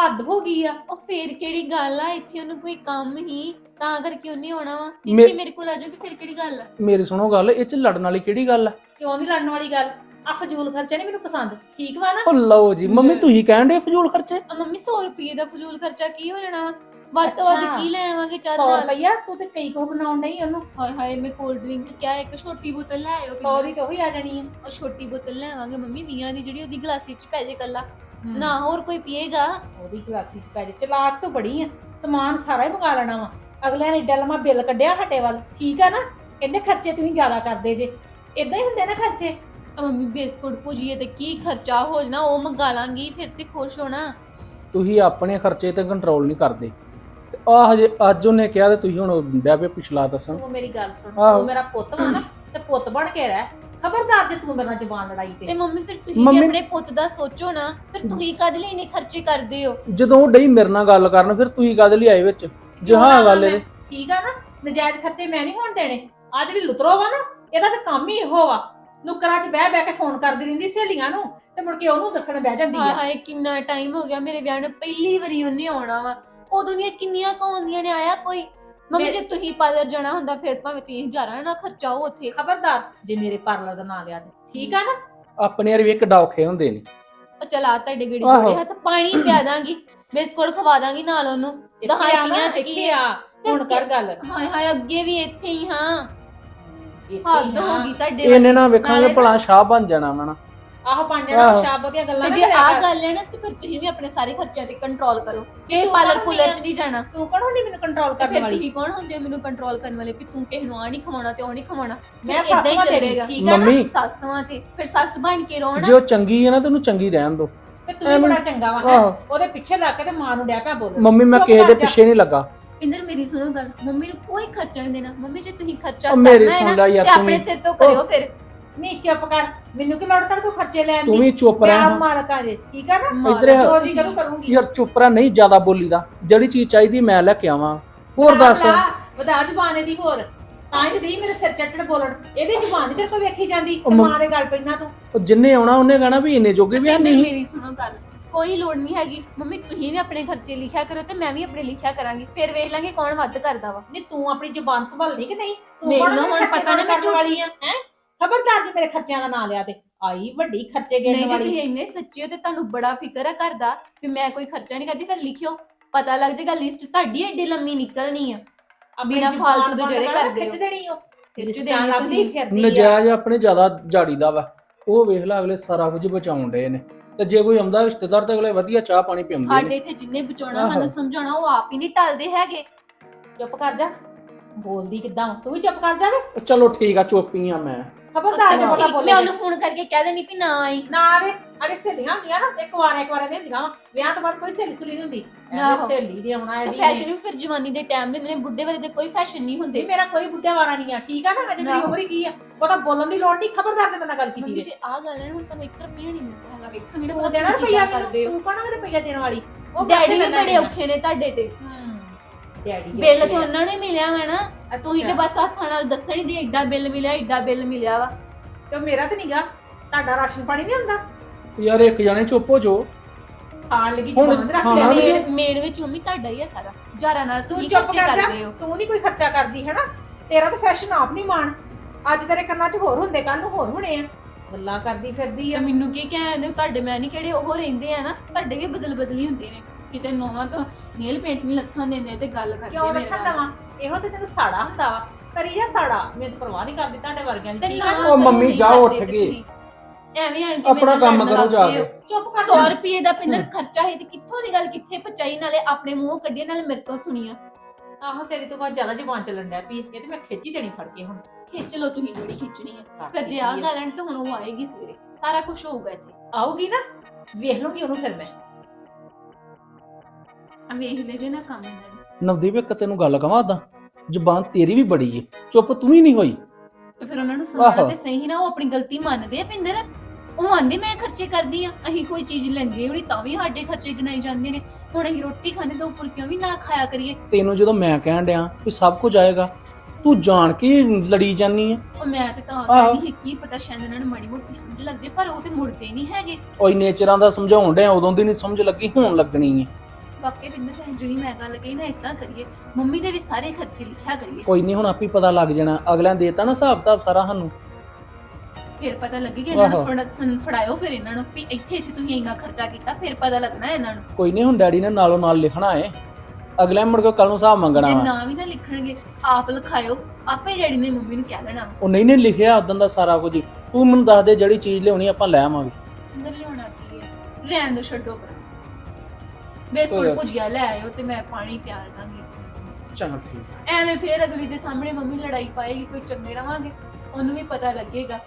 ਹੱਦ ਹੋ ਗਈ ਆ। ਉਹ ਫੇਰ ਕਿਹੜੀ ਗੱਲ ਆ? ਇੱਥੇ ਉਹਨੂੰ ਕੋਈ ਕੰਮ ਹੀ ਤਾਂ ਕਰਕੇ ਉਹਨੇ ਆਉਣਾ ਵਾ। ਮੇ- ਇੱਥੇ ਮੇਰੇ ਕੋਲ ਆ ਜਾਊਗੀ ਫਿਰ ਕਿਹੜੀ ਗੱਲ ਆ? ਮੇਰੀ ਸੁਣੋ ਗੱਲ ਇਹ ਚ ਲੜਨ ਵਾਲੀ ਕਿਹੜੀ ਗੱਲ ਆ? ਕਿਉਂ ਨਹੀਂ ਲੜਨ ਵਾਲੀ ਗੱਲ? ਆ ਫਜ਼ੂਲ ਖਰਚੇ ਨਹੀਂ ਮੈਨੂੰ ਪਸੰਦ ਠੀਕ ਵਾ ਨਾ? ਉਹ ਲਓ ਜੀ ਮੰਮੀ ਤੁਸੀਂ ਕਹਿਣ ਦੇ ਫਜ਼ੂਲ ਖਰਚੇ? ਆ ਮੰਮੀ 100 ਰੁਪਏ ਦਾ ਫਜ਼ੂਲ ਖਰਚਾ ਕੀ ਹੋ ਜਾਣਾ? ਵੱਧ ਤੋਂ ਵੱਧ ਅੱਛਾ। ਕੀ ਲੈ ਆਵਾਂਗੇ ਚਾਹ 100 ਨਾਲ? ਰੁਪਈਆ? ਤੂੰ ਤੇ ਕਈ ਕੋ ਬਣਾਉਣ ਨਹੀਂ ਉਹਨੂੰ। ਹਾਏ ਹਾਏ ਮੈਂ ਕੋਲਡ ਡਰਿੰਕ ਕਿਹਾ ਇੱਕ ਛੋਟੀ ਬੋਤਲ ਲੈ ਆਇਓ 100 ਦੀ ਤੇ ਉਹੀ ਆ ਜਾਣੀ ਆ। ਉਹ ਛੋਟੀ ਬੋਤਲ ਲੈ ਆਵਾਂਗੇ ਮੰਮੀ 20 ਦੀ ਜਿਹੜੀ ਉਹਦੀ ਗਲਾਸੀ ਚ ਪੈ ਜੇ ਕੱਲਾ ਹੂੰ। ਨਾ ਹੋਰ ਕੋਈ ਪੀਏਗਾ? ਉਹਦੀ ਕਲਾਸੀ ਚ ਪੈ ਜਾ। ਚਲਾਕ ਤੋਂ ਬੜੀ ਆ। ਸਮਾਨ ਸਾਰਾ ਹੀ ਮੰਗਾ ਲੈਣਾ ਵਾ। ਅਗਲਿਆਂ ਨੇ ਏਡਾ ਲੰਮਾ ਬਿੱਲ ਕੱਢਿਆ ਹਟੇ ਵੱਲ। ਠੀਕ ਆ ਨਾ? ਕਹਿੰਦੇ ਖਰਚੇ ਤੁਸੀਂ ਜ਼ਿਆਦਾ ਕਰਦੇ ਜੇ। ਇਦਾਂ ਹੀ ਹੁੰਦੇ ਨਾ ਖਰਚੇ? ਆ ਮੰਮੀ ਬਿਸਕੁਟ ਭੁਜੀਏ ਤੇ ਕੀ ਖਰਚਾ ਹੋ ਜਾਣਾ ਉਹ ਮੰਗਾ ਲਾਂਗੀ ਫਿਰ ਤੇ ਖੁਸ਼ ਹੋਣਾ। ਤੁਸੀਂ ਆਪਣੇ ਖਰਚੇ ਤੇ ਕੰਟਰੋਲ ਨਹੀਂ ਕਰਦੇ। ਆ ਹਜੇ ਅੱਜ ਉਹਨੇ ਕਿਹਾ ਤੇ ਤੁਸੀਂ ਹੁਣ ਪਿਆ ਪਿਛਲਾ ਦੱਸਣ। ਤੂੰ ਮੇਰੀ ਗੱਲ ਸੁਣ ਆਹੋ। ਤੂੰ ਮੇਰਾ ਪੁੱਤ ਵਾ ਨਾ ਤੇ ਪੁੱਤ ਬਣ ਕੇ ਰਹਿ। ਖਬਰਦਾਰ ਜੇ ਤੂੰ ਮੇਰੇ ਨਾਲ ਜ਼ਬਾਨ ਲੜਾਈ ਤੇ। ਤੇ ਮੰਮੀ ਫਿਰ ਤੁਸੀਂ ਵੀ ਮੰਮੀ- ਆਪਣੇ ਪੁੱਤ ਦਾ ਸੋਚੋ ਨਾ ਫਿਰ ਤੁਸੀਂ ਕਦ ਲਈ ਇੰਨੇ ਖਰਚੇ ਕਰਦੇ ਹੋ? ਜਦੋਂ ਉਹ ਡਈ ਮੇਰੇ ਨਾਲ ਗੱਲ ਕਰਨ ਫਿਰ ਤੁਸੀਂ ਕਦ ਲਈ ਆਏ ਵਿੱਚ? ਜੇ ਕਿਉਂ ਹਾਂ ਨਾ ਗੱਲ ਮੈਂ- ਇਹਦੇ। ਠੀਕ ਆ? ਨਾ ਨਜਾਇਜ਼ ਖਰਚੇ ਮੈਂ ਨਹੀਂ ਹੋਣ ਦੇਣੇ। ਆ ਜਿਹੜੀ ਲੁਤਰੋ ਵਾ ਨਾ ਇਹਦਾ ਤਾਂ ਕੰਮ ਹੀ ਇਹੋ ਵਾ। ਨੁਕਰਾਂ 'ਚ ਬਹਿ ਬਹਿ ਕੇ ਫੋਨ ਕਰਦੀ ਰਹਿੰਦੀ ਸਹੇਲੀਆਂ ਨੂੰ ਤੇ ਮੁੜ ਕੇ ਉਹਨੂੰ ਦੱਸਣ ਬਹਿ ਜਾਂਦੀ ਹਾਏ ਆ। ਹਾਏ ਕਿੰਨਾ ਟਾਈਮ ਹੋ ਗਿਆ ਮੇਰੇ ਵਿਆਹ ਨੂੰ ਪਹਿਲੀ ਵਾਰੀ ਉਹਨੇ ਆਉਣਾ ਵਾ। ਉਦੋਂ ਦੀਆਂ ਕਿੰਨੀਆਂ ਕਹਾਉਂਦੀਆਂ ਨੇ ਆਇਆ ਕੋਈ? ਮੰਮੀ ਜੇ ਤੁਸੀਂ ਪਾਰਲਰ ਜਾਣਾ ਹੁੰਦਾ ਫਿਰ ਭਾਵੇਂ ਤੁਸੀਂ ਹਜ਼ਾਰਾਂ ਨਾ ਖਰਚਾਓ ਉੱਥੇ। ਖਬਰਦਾਰ ਜੇ ਮੇਰੇ ਪਾਰਲਰ ਦਾ ਨਾਂ ਲਿਆ ਤੇ। ਠੀਕ ਆ ਨਾ? ਆਪਣੇ ਯਾਰ ਵੀ ਇੱਕ ਡੌਖੇ ਹੁੰਦੇ ਨੇ। ਉਹ ਚਲਾ ਤੁਹਾਡੇ ਗੜੀ ਆਹੋ। ਜੋੜੇ ਹੱਥ ਪਾਣੀ ਪਿਆ ਦਾਂਗੀ। ਬਿਸਕੁਟ ਖਵਾ ਦਾਂਗੀ ਨਾਲ ਉਹਨੂੰ। ਇੱਥੇ ਆ ਨਾ, ਰੁਪਈਆਂ ਚ ਕੀ ਇੱਥੇ ਆ। ਹੁਣ ਕਰ ਗੱਲ। ਹਾਏ ਹਾਏ ਅੱਗੇ ਵੀ ਇੱਥੇ ਹੀ ਹੀ। ਹੱਦ। ਹੋ ਗਈ ਤੁਹਾਡੇ ਇਹਨੇ ਵਾਲੀ। ਨਾ ਵੇਖਾਂਗੇ ਨਾਲੇ ਭਲਾ ਸ਼ਾਹ ਬਣ ਜਾਣਾ ਵਾ ਨਾ। ਆਹੋ ਪੰਜ ਜਣਾ। ਸ਼ਾਬੋ ਦੀਆਂ ਗੱਲਾਂ ਤੇ ਨਾ ਜੇ ਕਰਿਆ ਆ ਕਰ। ਗੱਲ ਹੈ ਨਾ ਤੇ ਫਿਰ ਤੁਸੀਂ ਵੀ ਆਪਣੇ ਸਾਰੇ ਖਰਚਿਆਂ ਤੇ ਕੰਟਰੋਲ ਕਰੋ। ਕਿ ਪਾਰਲਰ ਪੁਲਰ ਚ ਨਹੀਂ ਜਾਣਾ। ਤੂੰ ਕੌਣ ਹੁੰਦੀ ਮੈਨੂੰ ਕੰਟਰੋਲ ਤੇ ਕਰਨ ਫਿਰ ਵਾਲੀ? ਤੁਸੀਂ ਕੌਣ ਹੁੰਦੇ ਹੋ ਮੈਨੂੰ ਕੰਟਰੋਲ ਕਰਨ ਵਾਲੇ? ਵੀ ਤੂੰ ਕਿਸੇ ਨੂੰ ਆ ਨਹੀਂ ਖਵਾਉਣਾ ਤੇ ਉਹ ਨਹੀਂ ਖਵਾਉਣਾ। ਮੈਂ ਫਿਰ ਏਦਾਂ ਸੱਸ ਹੀ ਵਾਂ ਤੇਰੀ ਚੱਲੇਗਾ। ਠੀਕ ਆ ਨਾ? ਮੰਮੀ। ਸੱਸਾਂ ਤੇ। ਫਿਰ ਸੱਸ ਬਣ ਕੇ ਜੇ ਨਾ ਉਹ ਚੰਗੀ ਹੈ ਨਾ ਤੈਨੂੰ ਚੰਗੀ ਰਹਿਣ ਦੋ ਤੇ ਤੂੰ ਵੀ ਐਵੇਂ- ਬੜਾ ਚੰਗਾ ਵਾ ਹੈਂ। ਆਹੋ। ਉਹਦੇ ਪਿੱਛੇ ਲੱਗ ਕੇ ਤੇ ਮਾਂ ਨੂੰ ਡਿਆ ਪਿਆ ਬੋਲਣ। ਮੰਮੀ ਮੈਂ ਚੁੱਪ ਕਿਸੇ ਦੇ ਕਰ ਜਾ। ਪਿੱਛੇ ਨਹੀਂ ਲੱਗਾ। ਇੰਦਰ ਮੇਰੀ ਸੁਣੋ ਗੱਲ। ਮੰਮੀ ਨੂੰ ਕੋਈ ਖਰਚਾ ਨਹੀਂ ਦੇਣਾ। ਮੰਮੀ ਜੇ ਤੁਸੀਂ ਖਰਚਾ ਉਹ ਮੇਰੀ ਕਰਨਾ ਹੈ ਨਾ ਯਾਰ ਤੇ ਤੂੰ ਆਪਣੇ ਵੀ ਸਿਰ ਤੋਂ ਕਰਿਓ ਫਿਰ। ਨਹੀਂ ਚੁੱਪ ਕਰ। ਮੈਨੂੰ ਕੀ ਲੋੜ ਤੜ ਤੂੰ ਖਰਚੇ ਲੈਣ ਤੂੰ ਦੀ? ਵੀ ਚੁੱਪ ਮੈਂ ਰਹਿ ਆਪ ਹਾਂ। ਮਾਲਕਾਂ ਜੇ ਠੀਕ ਆ ਨਾ? ਮਾਲਕ। ਇੱਧਰ ਆ। ਜੋ। ਜੀ ਕਰੂ ਕਰੂੰਗੀ? ਯਾਰ ਚੁੱਪ ਰਹਿ ਨਹੀਂ ਜ਼ਿਆਦਾ ਬੋਲੀਦਾ ਜਿਹੜੀ ਚੀਜ਼ ਚਾਹੀਦੀ ਮੈਂ ਲੈ ਕੇ ਆਵਾਂ। ਹੋਰ ਦੱਸ। ਵਧਾ ਜ਼ਬਾਨ ਇਹਦੀ ਹੋਰ। ਤਾਂ ਹੀ ਨਹੀਂ ਮੇਰੇ ਸਿਰ ਚੜੜ ਬੋਲਣ। ਇਹਦੀ ਜ਼ਬਾਨ ਨਹੀਂ ਤੇਰੇ ਕੋਲ ਵੇਖੀ ਜਾਂਦੀ ਉਹ ਮਾਂ ਦੇ ਗੱਲ ਪੈਣਾ ਤੂੰ। ਉਹ ਜਿੰਨੇ ਆਉਣਾ ਉਹਨੇ ਕਹਿਣਾ ਵੀ ਇੰਨੇ ਜੋਗੇ ਵੀ ਹੈ ਇੰਦਰ ਨਹੀਂ। ਮੇਰੀ ਸੁਣੋ ਗੱਲ। ਕੋਈ ਲੋੜ ਨਹੀਂ ਹੈਗੀ। ਮੰਮੀ ਤੁਸੀਂ ਵੀ ਆਪਣੇ ਖਰਚੇ ਲਿਖਿਆ ਕਰੋ ਤੇ ਮੈਂ ਵੀ ਆਪਣੇ ਲਿਖਿਆ ਕਰਾਂਗੀ। ਫਿਰ ਵੇਖ ਲਾਂਗੇ ਕੌਣ ਵੱਧ ਕਰਦਾ ਵਾ। ਨਹੀਂ ਤੂੰ ਆਪਣੀ ਜ਼ਬਾਨ ਸੰਭਾਲਣੀ ਕਿ ਨਹੀਂ? ਤੂੰ ਵੇਖ ਲਓ ਹੁਣ ਪਤਾ ਨਾ ਮੈਂ ਝੂਠੀ ਆ। ਹੈ? ਖਬਰਦਾਰ ਜੇ ਮੇਰੇ ਖਰਚਿਆਂ ਦਾ ਨਾਂ ਲਿਆ ਤੇ ਆਈ ਵੱਡੀ ਖਰਚੇ ਨਹੀਂ ਗਿਣਨ ਜੇ ਵਾਲੀ। ਤੁਸੀਂ ਇੰਨੇ ਸੱਚੇ ਹੋ ਤੇ ਤੁਹਾਨੂੰ ਬੜਾ ਫਿਕਰ ਹੈ ਘਰ ਦਾ ਵੀ ਮੈਂ ਕੋਈ ਖਰਚਾ ਨਹੀਂ ਕਰਦੀ ਫਿਰ ਲਿਖਿਓ। ਪਤਾ ਲੱਗ ਜਾਏਗਾ ਲਿਸਟ ਤੁਹਾਡੀ ਏਡੀ ਲੰਮੀ ਨਿਕਲਣੀ ਆ। ਆਪਣੀ ਬਿਨਾਂ ਜ਼ੁਬਾਨ ਫਾਲਤੂ ਦੇ ਬੰਦ ਜਿਹੜੇ ਕਰ, ਕਰਦੇ ਖਿੱਚ ਹੋ। ਦੇਣੀ ਉਹ। ਖਿੱਚ ਰਿਸ਼ਤਾ ਲੱਭਦੀ। ਫਿਰਦੀ ਆ। ਨਜਾਇਜ਼ ਆਪਣੇ ਜ਼ਿਆਦਾ ਜਾੜੀਦਾ ਵਾ। ਉਹ ਵੇਖ ਲੈ ਅਗਲੇ ਸਾਰਾ ਕੁਝ ਬਚਾਉਣ ਡਏ ਨੇ। ਤੇ ਜੇ ਕੋਈ ਆਉਂਦਾ ਰਿਸ਼ਤੇਦਾਰ ਤੇ ਅਗਲੇ ਵਧੀਆ ਚਾਹ ਪਾਣੀ ਪਿਉਂਦੇ ਸਾਡੇ ਨੇ। ਇੱਥੇ ਜਿੰਨੇ ਬਚਾਉਣਾ ਆਹੋ। ਸਾਨੂੰ ਸਮਝਾਉਣਾ ਉਹ ਆਪ ਹੀ ਨਹੀਂ ਟਲਦੇ ਹੈਗੇ। ਚੁੱਪ ਕਰ ਜਾ। ਬੋਲਦੀ ਕਿੱਦਾਂ? ਵਾਂ? ਤੂੰ ਵੀ ਚੁੱਪ ਕਰ ਜਾਵੇ ਚਲੋ ਠੀਕ ਆ ਚੁੱਪੀ ਆ ਮੈਂ। ਖਬਰਦਾਰ ਜੇ ਚਲੋ ਬੋਲਾ ਠੀਕ, ਬੋਲੇ ਮੈਂ ਉਹਨੂੰ ਫੋਨ ਕਰਕੇ ਕਹਿ ਦੇਣੀ ਵੀ ਨਾ ਆਈ। ਨਾ ਆਵੇ। ਅੜੇ ਸਹੇਲੀਆਂ ਹੁੰਦੀਆਂ ਨਾ ਇੱਕ ਵਾਰ ਇੱਕ ਵਾਰ ਦੀਆਂ ਹੁੰਦੀਆਂ ਵਾਂ। ਵਿਆਹ ਤੋਂ ਬਾਅਦ ਕੋਈ ਸਹੇਲੀ ਸੁਲੀ ਨਹੀਂ ਹੁੰਦੀ। ਐਵੇਂ ਆਹੋ। ਸਹੇਲੀ ਦੀ ਆਉਣਾ ਇਹਦੀ ਫੈਸ਼ਨ ਵੀ ਫਿਰ ਜਵਾਨੀ ਦੇ ਟਾਈਮ ਦੇ ਹੁੰਦੇ ਨੇ ਬੁੱਢੇ ਵਾਲੇ ਦੇ ਕੋਈ ਫੈਸ਼ਨ ਨਹੀਂ ਨਹੀਂ ਹੁੰਦੇ ਮੇਰਾ ਕੋਈ ਬੁੱਢਾ ਵਾਰਾ ਨਹੀਂ ਆ। ਠੀਕ ਆ ਨਾ ਅਜੇ ਮੇਰੀ ਆਹੋ। ਉਮਰ ਹੀ ਕੀ ਆ? ਉਹਦਾ ਬੋਲਣ ਦੀ ਲੋੜ ਨਹੀਂ ਖਬਰਦਾਰ ਜੇ ਮੇਰੇ ਨਾਲ ਗੱਲ ਕੀਤੀ ਮੰਮੀ ਦੇ ਜੇ ਆ ਗੱਲ ਹੈ ਨਾ, ਹੁਣ ਤੁਹਾਨੂੰ 1 ਰੁਪਿਆ ਨਹੀਂ ਮਿਲਦਾ ਹੈਗਾ। ਵੇਖਾਂਗੇ ਨਾ ਤੂੰ ਪਤਾ ਦੇਣਾ ਤੁਸੀਂ ਰੁਪਈਆ ਕਿੱਦਾਂ ਕਰਦੇ ਮੈਨੂੰ ਹੋ। ਤੂੰ ਕਹਣਾ ਮੇਰੇ ਰੁਪਈਆ ਦੇਣ ਵਾਲੀ? ਉਹ ਡੈਡੀ ਵੀ ਬੜੇ। ਔਖੇ ਨੇ ਤੁਹਾਡੇ ਤੇ। ਡੈਡੀ ਬਿੱਲ ਤੇ। ਉਹਨਾਂ ਨੂੰ ਹੀ ਮਿਲਿਆ ਵਾ ਨਾ। ਤੁਸੀਂ ਤੇ। ਬਸ ਹੱਥਾਂ ਨਾਲ ਦੱਸਣ ਹੀ ਦੇ ਏਡਾ ਬਿੱਲ ਮਿਲਿਆ ਏਡਾ ਬਿੱਲ ਮਿਲਿਆ ਵਾ। ਤੇ ਮੇਰਾ ਤੇ ਨਹੀਂਗਾ ਤੁਹਾਡਾ ਰਾਸ਼ਨ ਪਾਣੀ ਨਹੀਂ ਹੁੰਦਾ ਯਾਰ ਇੱਕ ਜਾਣੇ ਚੁੱਪ ਹੋ ਜਾਓ। ਖਾਣ ਲੱਗੀ ਹੁਣ ਜ਼ਬਾਨ ਰੱਖ ਲੈ ਵੀ ਮੇਨ ਮੇਨ ਵਿੱਚ ਮੰਮੀ ਤੁਹਾਡਾ ਹੀ ਆ ਸਾਰਾ। ਜਾਰਾ ਨਾਲ ਤੂੰ ਤੁਸੀਂ ਚੁੱਪ ਖਰਚੇ ਕਰ ਜਾ। ਕਰਦੇ ਹੋ। ਤੂੰ ਨਹੀਂ ਕੋਈ ਖਰਚਾ ਕਰਦੀ ਹੈਨਾ? ਤੇਰਾ ਤਾਂ ਫੈਸ਼ਨ ਆਪ ਨਹੀਂ ਮਾਣ। ਅੱਜ ਤੇਰੇ ਕੰਨਾਂ 'ਚ ਹੋਰ ਹੁੰਦੇ ਕੱਲ ਨੂੰ ਹੋਰ ਹੋਣੇ ਆ। ਗੱਲਾਂ ਕਰਦੀ ਫਿਰਦੀ ਤੇ ਆ ਮੈਨੂੰ ਕੀ ਕਹਿੰਦੇ ਤੁਹਾਡੇ ਮੈਂ ਨਹੀਂ ਕਿਹੜੇ ਉਹ ਰਹਿੰਦੇ ਆ ਨਾ ਤੁਹਾਡੇ ਵੀ ਬਦਲ ਬਦਲੀ ਹੁੰਦੇ ਨੇ। ਕਿਤੇ ਨੋਵਾ ਤੋਂ ਨੇਲ ਪੇਂਟ ਨਹੀਂ ਲੱਥਾਂ ਦਿੰਦੇ ਤੇ ਗੱਲ ਕਰਦੇ ਕਿਉਂ ਮੇਰੇ ਰੱਖਣ ਨਾਲ। ਇਹੋ ਤੇ ਤੈਨੂੰ ਸਾੜਾ ਹੁੰਦਾ ਵਾ। ਕਰੀ ਜਾ ਸਾੜਾ। ਮੈਨੂੰ ਤਾਂ ਪਰਵਾਹ ਨਹੀਂ ਕਰਦੀ ਤੁਹਾਡੇ ਵਰਗਿਆਂ ਦੀ ਠੀਕ ਆ? ਉਹ ਮੰਮੀ ਕਰਦੇ ਉੱਠ। ਤੁਸੀਂ। ਐਵੇਂ ਆਂਟੀ ਆਪਣਾ ਕੰਮ ਕਰੋ ਜਾ ਕੇ। ਚੁੱਪ ਕਰ 100 ਜਾ ਰੁਪਏ ਦਾ ਪਿੰਦਰ ਖਰਚਾ ਹੈ ਤੇ ਕਿੱਥੋਂ ਦੀ ਗੱਲ ਕਿੱਥੇ ਪਚਾਈ ਨਾਲੇ ਆਪਣੇ ਮੂੰਹੋਂ ਕੱਢੀ ਨਾਲੇ ਮੇਰੇ ਤੋਂ ਸੁਣੀਆਂ। ਆਹੋ ਤੇਰੀ ਤੋਂ ਬਹੁਤ ਜ਼ਿਆਦਾ ਜ਼ਬਾਨ ਚੱਲਣ ਡਿਆ ਪਈ। ਇਹ ਤੇ ਮੈਂ ਖਿੱਚ ਹੀ ਦੇਣੀ ਫੜ ਕੇ ਹੁਣ। ਖਿੱਚ ਲੋ ਤੁਸੀਂ ਜਿਹੜੀ ਖਿੱਚਣੀ ਹੈ। ਫਿਰ ਜੇ ਆ ਦਿੱਤੀ ਆ। ਗੱਲ ਤਾਂ ਹੁਣ ਉਹ ਆਏਗੀ ਸਵੇਰੇ। ਸਾਰਾ ਕੁਝ ਹੋਊਗਾ ਇੱਥੇ। ਆਊਗੀ ਨਾ? ਵੇਖ ਲੂੰਗੀ ਉਹਨੂੰ ਫਿਰ ਮੈਂ। ਆ ਵੇਖ ਲੈ ਜੇ ਨਾ ਕੰਮ ਇਹਨਾਂ ਦੇ ਨਵਦੀਪ ਇੱਕ ਤੈਨੂੰ ਗੱਲ ਕਵਾਂ ਓਦਾਂ ਜ਼ਬਾਨ ਤੇਰੀ ਵੀ ਬੜੀ ਏ। ਚੁੱਪ ਤੂੰ ਹੀ ਨਹੀਂ ਹੋਈ। ਤੇ ਫਿਰ ਉਹਨਾਂ ਨੂੰ ਸਮਝਾਉਣਾ ਆਹੋ। ਤੇ ਸਹੀ ਨਾ ਉਹ ਆਪਣੀ ਗਲਤੀ ਮੰਨਦੇ ਆ ਪਿੰਦਰ। ਉਹ ਆਂਦੇ ਮੈਂ ਖਰਚੇ ਕਰਦੀ ਆ ਅਸੀਂ ਕੋਈ ਚੀਜ਼ ਲੈਂਦੇ ਹੋਣੀ ਤਾਂ ਵੀ ਸਾਡੇ ਖਰਚੇ ਗਿਣਾਈ ਜਾਂਦੇ ਨੇ। ਹੁਣ ਅਸੀਂ ਰੋਟੀ ਖਾਣੇ ਤੋਂ ਉੱਪਰ ਕਿਉਂ ਵੀ ਨਾ ਖਾਇਆ ਕਰੀਏ। ਤੈਨੂੰ ਜਦੋਂ ਮੈਂ ਕਹਿਣ ਡਿਆ ਵੀ ਸਭ ਕੁਝ ਆਏਗਾ ਤੂੰ ਜਾਣ ਕੇ ਲੜੀ ਜਾਨੀ ਆ। ਉਹ ਮੈਂ ਤੇ ਤਾਂ। ਕਹਿੰਦੀ ਸੀ ਕੀ ਪਤਾ ਸ਼ਾਇਦ ਇਹਨਾਂ ਨੂੰ ਮਾੜੀ ਮੋਟੀ ਸਮਝ ਲੱਗ ਜੇ ਪਰ ਉਹ ਤੇ ਮੁੜਦੇ ਨਹੀਂ ਹੈਗੇ। ਉਹ ਇੰਨੇ ਚਿਰਾਂ ਦਾ ਸਮਝਾਉਣ ਡਿਆ ਉਦੋਂ ਦੀ ਨਹੀਂ ਸਮਝ ਲੱਗੀ ਹੁਣ ਲੱਗਣੀ ਏ। ਵਾਕਈ ਪਿੰਦਰ ਭੈਣ ਜਿਹੜੀ ਮੈਂ ਗੱਲ ਕਹੀ ਨਾ ਇਦਾਂ ਕਰੀਏ। ਮੰਮੀ ਦੇ ਵੀ ਸਾਰੇ ਖਰਚੇ ਲਿਖਿਆ ਕਰੀਏ। ਕੋਈ ਨਹੀਂ ਹੁਣ ਆਪੇ ਪਤਾ ਲੱਗ ਜਾਣਾ। ਅਗਲਿਆਂ ਦੇਤਾ ਨਾ ਹਿਸਾਬ ਕਿਤਾਬ ਸਾਰਾ ਸਾਨੂੰ। ਫਿਰ ਪਤਾ ਲੱਗੇਗਾ ਇਹਨਾਂ ਨੂੰ ਆਹੋ। ਪ੍ਰੋਡਕਸ਼ਨ ਫੜਾਇਓ ਫਿਰ ਇਹਨਾਂ ਨੂੰ ਵੀ ਇੱਥੇ ਇੱਥੇ ਤੁਸੀਂ ਇੰਨਾ ਖਰਚਾ ਕੀਤਾ ਫਿਰ ਪਤਾ ਲੱਗਣਾ ਇਹਨਾਂ ਨੂੰ। ਕੋਈ ਨਹੀਂ ਹੁਣ ਡੈਡੀ ਨੇ ਨਾਲੋਂ ਨਾਲ ਲਿਖਣਾ ਏ। ਅਗਲੇ ਮੁੜ ਕੇ ਕੱਲ ਨੂੰ ਹਿਸਾਬ ਮੰਗਣਾ ਜੇ ਵਾ। ਨਾ ਵੀ ਨਾ ਲਿਖਣਗੇ ਆਪ ਲਿਖਾਇਓ ਆਪੇ ਡੈਡੀ ਨੇ ਮੰਮੀ ਨੂੰ ਕਹਿ ਦੇਣਾ। ਉਹ ਨਹੀਂ ਨੇ ਲਿਖਿਆ ਉਦੋਂ ਦਾ ਸਾਰਾ ਕੁਝ। ਹੀ। ਤੂੰ ਮੈਨੂੰ ਦੱਸ ਦੇ ਜਿਹੜੀ ਚੀਜ਼ ਲਿਆਉਣੀ ਆਪਾਂ ਲੈ ਆਵਾਂਗੇ। ਅੰਦਰ ਲਿਆਉਣਾ ਕੀ ਹੈ ਰਹਿਣ ਦੋ ਛੱਡੋ ਪਰ ਬਿਸਕੁਟ ਕੋਈ- ਭੁਜੀਆ ਲੈ ਆਇਓ ਤੇ ਮੈਂ ਪਾਣੀ ਪਿਆ ਦਾਂਗੀ ਚੰਗਾ ਠੀਕ ਐਵੇਂ ਫੇਰ ਅਗਲੀ ਦੇ ਸਾਹਮਣੇ ਮੰਮੀ ਲੜਾਈ ਪਾਏਗੀ ਕੋਈ ਚੰਗੇ ਰਵਾਂਗੇ। ਉਹਨੂੰ ਵੀ ਪਤਾ ਲੱਗੇਗਾ।